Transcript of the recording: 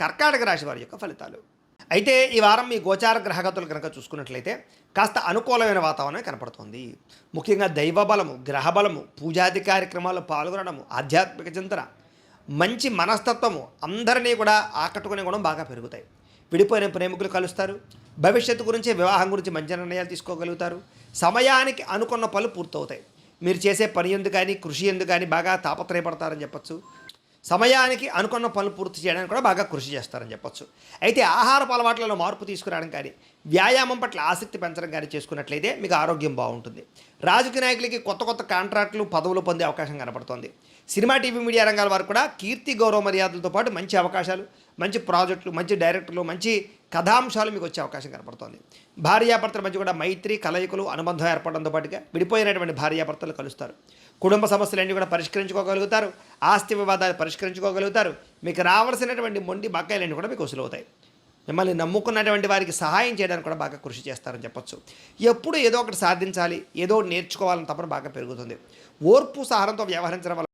కర్కాటక రాశి వారి యొక్క ఫలితాలు. అయితే ఈ వారం మీ గోచార గ్రహగతులు కనుక చూసుకున్నట్లయితే కాస్త అనుకూలమైన వాతావరణం కనపడుతోంది. ముఖ్యంగా దైవబలము గ్రహబలము పూజాది కార్యక్రమాల్లో పాల్గొనడము ఆధ్యాత్మిక చింతన మంచి మనస్తత్వము అందరినీ కూడా ఆకట్టుకునే గుణం బాగా పెరుగుతాయి. విడిపోయిన ప్రేమికులు కలుస్తారు. భవిష్యత్తు గురించి వివాహం గురించి మంచి నిర్ణయాలు తీసుకోగలుగుతారు. సమయానికి అనుకున్న పనులు పూర్తవుతాయి. మీరు చేసే పని ఎందుకు కానీ కృషి ఎందుకు కానీ బాగా తాపత్రయపడతారని చెప్పొచ్చు. సమయానికి అనుకున్న పనులు పూర్తి చేయడానికి కూడా బాగా కృషి చేస్తారని చెప్పొచ్చు. అయితే ఆహారపు అలవాట్లలో మార్పు తీసుకురావడం కానీ వ్యాయామం పట్ల ఆసక్తి పెంచడం కానీ చేసుకున్నట్లయితే మీకు ఆరోగ్యం బాగుంటుంది. రాజకీయ నాయకులకి కొత్త కొత్త కాంట్రాక్టులు పదవులు పొందే అవకాశం కనపడుతోంది సినిమా టీవీ మీడియా రంగాల వారు కూడా కీర్తి గౌరవ మర్యాదలతో పాటు మంచి అవకాశాలు మంచి ప్రాజెక్టులు మంచి డైరెక్టర్లు మంచి కథాంశాలు మీకు వచ్చే అవకాశం కనపడుతోంది భార్యాభర్తల మధ్య కూడా మైత్రి కలయికలు అనుబంధం ఏర్పడంతో పాటుగా విడిపోయినటువంటి భార్యాభర్తలు కలుస్తారు. కుటుంబ సమస్యలన్నీ కూడా పరిష్కరించుకోగలుగుతారు. ఆస్తి వివాదాలు పరిష్కరించుకోగలుగుతారు. మీకు రావాల్సినటువంటి మొండి బకాయిలన్నీ కూడా మీకు వసూలవుతాయి. మిమ్మల్ని నమ్ముకున్నటువంటి వారికి సహాయం చేయడానికి కూడా బాగా కృషి చేస్తారని చెప్పొచ్చు. ఎప్పుడు ఏదో ఒకటి సాధించాలి ఏదో నేర్చుకోవాలని తప్పని బాగా పెరుగుతుంది. ఓర్పు సహారంతో వ్యవహరించడం వల్ల